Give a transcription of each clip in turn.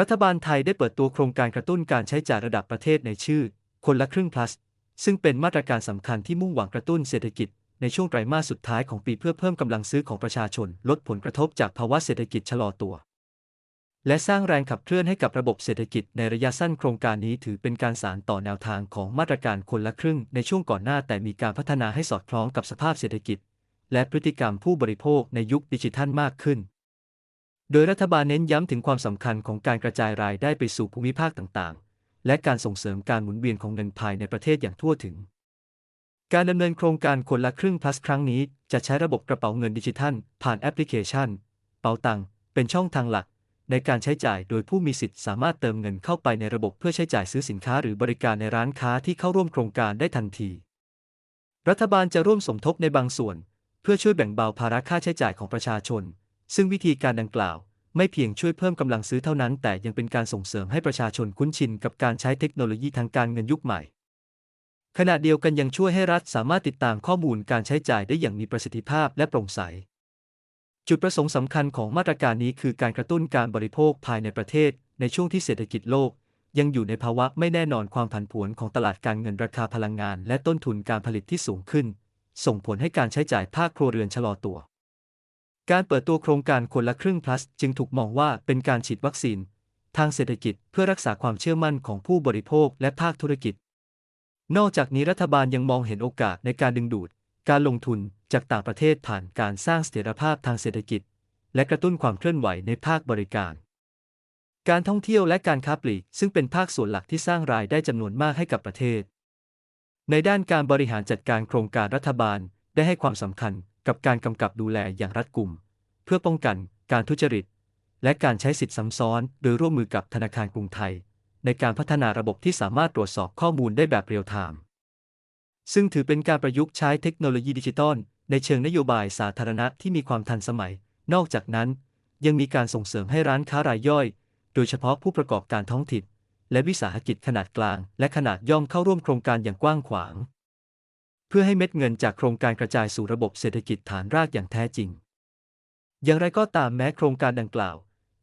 รัฐบาลไทยได้เปิดตัวโครงการกระตุ้นการใช้จ่ายระดับประเทศในชื่อ คนละครึ่ง plus ซึ่งเป็นมาตรการสำคัญที่มุ่งหวังกระตุ้นเศรษฐกิจในช่วงไตรมาสสุดท้ายของปีเพื่อเพิ่มกำลังซื้อของประชาชน ลดผลกระทบจากภาวะเศรษฐกิจชะลอตัว และสร้างแรงขับเคลื่อนให้กับระบบเศรษฐกิจในระยะสั้นโครงการนี้ถือเป็นการสานต่อแนวทางของมาตรการคนละครึ่งในช่วงก่อนหน้าแต่มีการพัฒนาให้สอดคล้องกับสภาพเศรษฐกิจ และพฤติกรรมผู้บริโภคในยุคดิจิทัลมากขึ้น โดยรัฐบาลเน้นย้ำถึงความสำคัญของการกระจายรายได้ไปสู่ภูมิภาคต่างๆ และการส่งเสริมการหมุนเวียนของเงินภายในประเทศอย่างทั่วถึง การดำเนินโครงการคนละครึ่ง plus ครั้งนี้จะใช้ระบบกระเป๋าเงินดิจิทัล ผ่านแอปพลิเคชัน เป๋าตังเป็นช่องทางหลัก ในการใช้จ่ายโดยผู้มีสิทธิ์สามารถเติมเงินเข้าไปในระบบเพื่อใช้จ่ายซื้อสินค้าหรือบริการในร้านค้าที่เข้าร่วมโครงการได้ทันที รัฐบาลจะร่วมสมทบในบางส่วน เพื่อช่วยแบ่งเบาภาระค่าใช้จ่ายของประชาชน ซึ่งวิธีการดังกล่าว ไม่เพียงช่วยเพิ่มกำลังซื้อเท่านั้น แต่ยังเป็นการส่งเสริมให้ประชาชนคุ้นชินกับการใช้เทคโนโลยีทางการเงินยุคใหม่ ขณะเดียวกันยังช่วยให้รัฐสามารถติดตามข้อมูลการใช้จ่ายได้อย่างมีประสิทธิภาพและโปร่งใส จุดประสงค์สำคัญของมาตรการนี้คือการกระตุ้นการบริโภคภายในประเทศ ในช่วงที่เศรษฐกิจโลก ยังอยู่ในภาวะไม่แน่นอนความผันผวนของตลาดการเงินราคาพลังงาน และต้นทุนการผลิตที่สูงขึ้น ส่งผลให้การใช้จ่ายภาคครัวเรือนชะลอตัว การเปิดตัวโครงการคนละครึ่ง plus จึงถูกมองว่าเป็นการฉีดวัคซีน ทางเศรษฐกิจเพื่อรักษาความเชื่อมั่นของผู้บริโภคและภาคธุรกิจ นอกจากนี้รัฐบาลยังมองเห็นโอกาสในการดึงดูด การลงทุนจากต่างประเทศผ่านการสร้างเสถียรภาพทางเศรษฐกิจ และกระตุ้นความเคลื่อนไหวในภาคบริการ การท่องเที่ยวและการค้าปลีกซึ่งเป็นภาคส่วนหลักที่สร้างรายได้จำนวนมากให้กับประเทศ ในด้านการบริหารจัดการโครงการรัฐบาลได้ให้ความสำคัญ กับการกำกับดูแลอย่างรัดกุม เพื่อป้องกันการทุจริต และการใช้สิทธิซ้ำซ้อน โดยร่วมมือกับธนาคารกรุงไทย ในการพัฒนาระบบที่สามารถตรวจสอบข้อมูลได้แบบเรียลไทม์ซึ่งถือเป็นการประยุกต์ใช้เทคโนโลยีดิจิตอลในเชิงนโยบายสาธารณะที่มีความทันสมัย นอกจากนั้น ยังมีการส่งเสริมให้ร้านค้ารายย่อย โดยเฉพาะผู้ประกอบการท้องถิ่นและวิสาหกิจขนาดกลาง และขนาดย่อมเข้าร่วมโครงการอย่างกว้างขวาง พื่อให้เม็ดเงินจากโครงการกระจายสู่ระบบเศรษฐกิจฐานรากอย่างแท้จริง อย่างไรก็ตามแม้โครงการดังกล่าว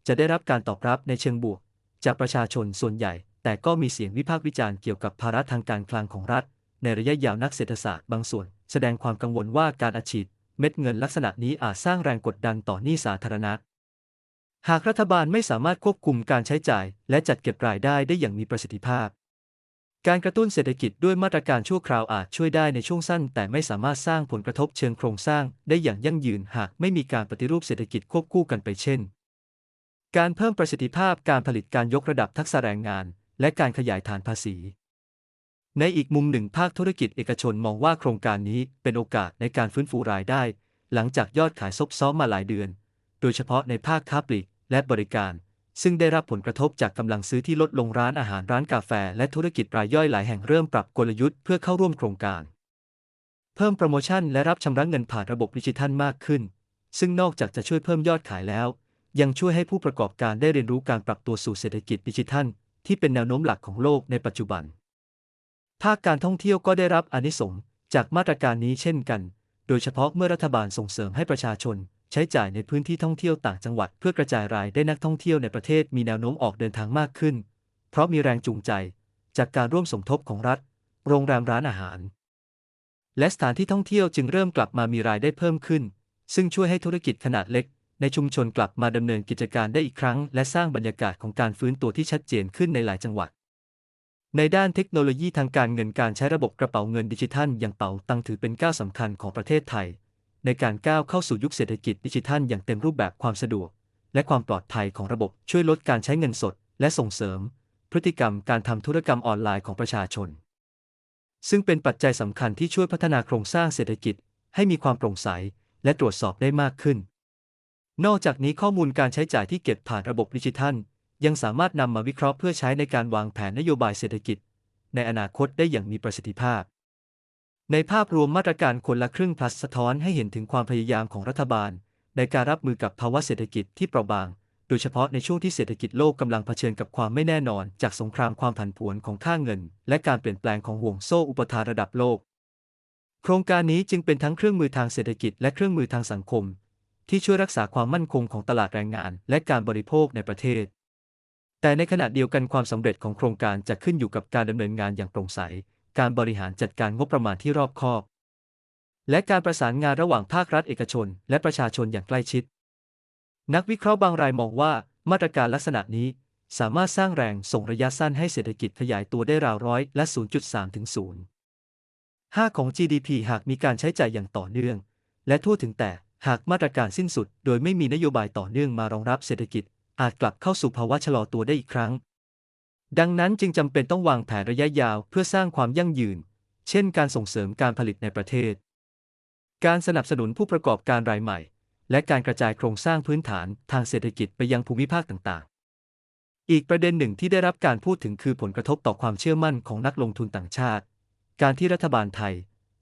จะได้รับการตอบรับในเชิงบวก จากประชาชนส่วนใหญ่ แต่ก็มีเสียงวิพากษ์วิจารณ์เกี่ยวกับภาระทางการคลังของรัฐ ในระยะยาวนักเศรษฐศาสตร์บางส่วน แสดงความกังวลว่าการอัดฉีดเม็ดเงินลักษณะนี้อาจสร้างแรงกดดันต่อหนี้สาธารณะ หากรัฐบาลไม่สามารถควบคุมการใช้จ่าย และจัดเก็บรายได้ได้อย่างมีประสิทธิภาพ การกระตุ้นเศรษฐกิจด้วยมาตรการชั่วคราวอาจช่วยได้ในช่วงสั้น แต่ไม่สามารถสร้างผลกระทบเชิงโครงสร้างได้อย่างยั่งยืนหากไม่มีการปฏิรูปเศรษฐกิจควบคู่กันไปเช่น การเพิ่มประสิทธิภาพการผลิตการยกระดับทักษะแรงงาน และการขยายฐานภาษี ในอีกมุมหนึ่งภาคธุรกิจเอกชนมองว่าโครงการนี้เป็นโอกาสในการฟื้นฟูรายได้ หลังจากยอดขายซบเซามาหลายเดือน โดยเฉพาะในภาคค้าปลีกและบริการ ซึ่งได้รับผลกระทบจากกำลังซื้อที่ลดลงร้านอาหารร้านกาแฟ และธุรกิจรายย่อยหลายแห่งเริ่มปรับกลยุทธ์เพื่อเข้าร่วมโครงการ เพิ่มโปรโมชั่นและรับชำระเงินผ่านระบบดิจิทัลมากขึ้น ซึ่งนอกจากจะช่วยเพิ่มยอดขายแล้ว ยังช่วยให้ผู้ประกอบการได้เรียนรู้การปรับตัวสู่เศรษฐกิจดิจิทัล ที่เป็นแนวโน้มหลักของโลกในปัจจุบัน ภาคการท่องเที่ยวก็ได้รับอนิสงส์จากมาตรการนี้เช่นกัน โดยเฉพาะเมื่อรัฐบาลส่งเสริมให้ประชาชน ใช้จ่ายในพื้นที่ท่องเที่ยวต่างจังหวัดเพื่อกระจายรายได้นักท่องเที่ยวในประเทศมีแนวโน้มออกเดินทางมากขึ้น เพราะมีแรงจูงใจ จากการร่วมสมทบของรัฐ โรงแรมร้านอาหาร และสถานที่ท่องเที่ยวจึงเริ่มกลับมามีรายได้เพิ่มขึ้น ซึ่งช่วยให้ธุรกิจขนาดเล็ก ในชุมชนกลับมาดำเนินกิจการได้อีกครั้ง และสร้างบรรยากาศของการฟื้นตัวที่ชัดเจนขึ้นในหลายจังหวัด ในด้านเทคโนโลยีทางการเงินการใช้ระบบกระเป๋าเงินดิจิทัล อย่างเป๋าตังถือเป็นก้าวสำคัญของประเทศไทย ในการก้าวเข้าสู่ยุคเศรษฐกิจดิจิทัลอย่างเต็มรูปแบบความสะดวก และความปลอดภัยของระบบช่วยลดการใช้เงินสด และส่งเสริม พฤติกรรมการทำธุรกรรมออนไลน์ของประชาชน ซึ่งเป็นปัจจัยสำคัญที่ช่วยพัฒนาโครงสร้างเศรษฐกิจ ให้มีความโปร่งใส และตรวจสอบได้มากขึ้น นอกจากนี้ข้อมูลการใช้จ่ายที่เก็บผ่านระบบดิจิทัล ยังสามารถนำมาวิเคราะห์เพื่อใช้ในการวางแผนนโยบายเศรษฐกิจ ในอนาคตได้อย่างมีประสิทธิภาพ ในภาพรวมมาตรการคนละครึ่ง plus สะท้อนให้เห็นถึงความพยายามของรัฐบาล ในการรับมือกับภาวะเศรษฐกิจที่เปราะบาง โดยเฉพาะในช่วงที่เศรษฐกิจโลกกำลังเผชิญกับความไม่แน่นอน จากสงครามความผันผวนของค่าเงิน และการเปลี่ยนแปลงของห่วงโซ่อุปทานระดับโลก โครงการนี้จึงเป็นทั้งเครื่องมือทางเศรษฐกิจและเครื่องมือทางสังคม ที่ช่วยรักษาความมั่นคงของตลาดแรงงาน และการบริโภคในประเทศ แต่ในขณะเดียวกันความสำเร็จของโครงการจะขึ้นอยู่กับการดำเนินงานอย่างโปร่งใส การบริหารจัดการงบประมาณที่รอบคอบ และการประสานงานระหว่างภาครัฐเอกชน และประชาชนอย่างใกล้ชิด นักวิเคราะห์บางรายมองว่ามาตรการลักษณะนี้ สามารถสร้างแรงส่งระยะสั้นให้เศรษฐกิจขยายตัวได้ราวร้อยละ 0.3 ถึง 0 5 ของ GDP หากมีการใช้จ่ายอย่างต่อเนื่อง และทั่วถึงแต่หากมาตรการสิ้นสุด โดยไม่มีนโยบายต่อเนื่องมารองรับเศรษฐกิจ อาจกลับเข้าสู่ภาวะชะลอตัวได้อีกครั้ง ดังนั้นจึงจำเป็นต้องวางแผนระยะยาวเพื่อสร้างความยั่งยืน เช่นการส่งเสริมการผลิตในประเทศ การสนับสนุนผู้ประกอบการรายใหม่ และการกระจายโครงสร้างพื้นฐานทางเศรษฐกิจไปยังภูมิภาคต่างๆ อีกประเด็นหนึ่งที่ได้รับการพูดถึงคือผลกระทบต่อความเชื่อมั่นของนักลงทุนต่างชาติ การที่รัฐบาลไทย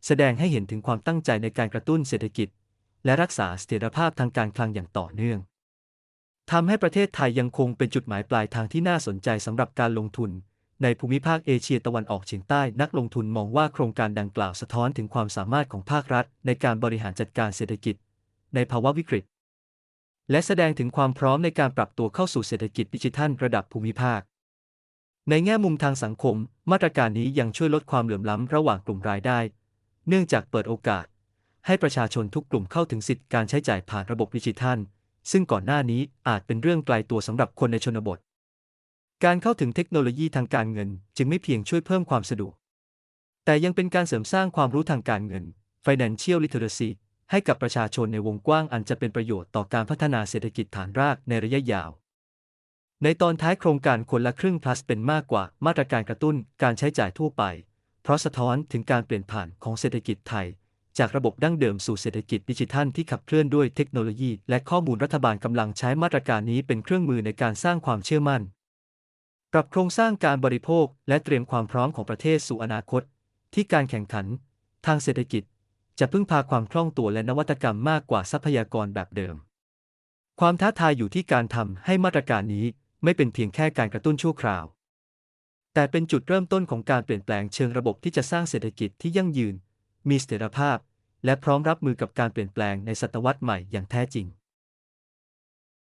แสดงให้เห็นถึงความตั้งใจในการกระตุ้นเศรษฐกิจ และรักษาเสถียรภาพทางการคลังอย่างต่อเนื่อง ทำให้ประเทศไทยยังคงเป็นจุดหมายปลายทางที่น่าสนใจสำหรับการลงทุน ในภูมิภาคเอเชียตะวันออกเฉียงใต้นักลงทุนมองว่าโครงการดังกล่าวสะท้อนถึงความสามารถของภาครัฐ ในการบริหารจัดการเศรษฐกิจ ในภาวะวิกฤต และแสดงถึงความพร้อมในการปรับตัวเข้าสู่เศรษฐกิจดิจิทัลระดับภูมิภาค ในแง่มุมทางสังคม มาตรการนี้ยังช่วยลดความเหลื่อมล้ำระหว่างกลุ่มรายได้ เนื่องจากเปิดโอกาส ให้ประชาชนทุกกลุ่มเข้าถึงสิทธิการใช้จ่ายผ่านระบบดิจิทัล ซึ่งก่อนหน้านี้อาจเป็นเรื่องไกลตัวสำหรับคนในชนบท การเข้าถึงเทคโนโลยีทางการเงินจึงไม่เพียงช่วยเพิ่มความสะดวก แต่ยังเป็นการเสริมสร้างความรู้ทางการเงิน financial literacy ให้กับประชาชนในวงกว้างอันจะเป็นประโยชน์ต่อการพัฒนาเศรษฐกิจฐานรากในระยะยาว ในตอนท้ายโครงการคนละครึ่ง plus เป็นมากกว่ามาตรการกระตุ้นการใช้จ่ายทั่วไป เพราะสะท้อนถึงการเปลี่ยนผ่านของเศรษฐกิจไทย จากระบบดั้งเดิมสู่เศรษฐกิจดิจิทัลที่ขับเคลื่อนด้วยเทคโนโลยี และข้อมูลรัฐบาลกำลังใช้มาตรการนี้เป็นเครื่องมือในการสร้างความเชื่อมั่น ปรับโครงสร้างการบริโภค และเตรียมความพร้อมของประเทศสู่อนาคต ที่การแข่งขัน ทางเศรษฐกิจ จะพึ่งพาความคล่องตัวและนวัตกรรมมากกว่าทรัพยากรแบบเดิม ความท้าทายอยู่ที่การทำให้มาตรการนี้ไม่เป็นเพียงแค่การกระตุ้นชั่วคราว แต่เป็นจุดเริ่มต้นของการเปลี่ยนแปลงเชิงระบบที่จะสร้างเศรษฐกิจที่ยั่งยืน มีเสถียรภาพ และพร้อมรับมือกับการเปลี่ยนแปลงในศตวรรษใหม่อย่างแท้จริง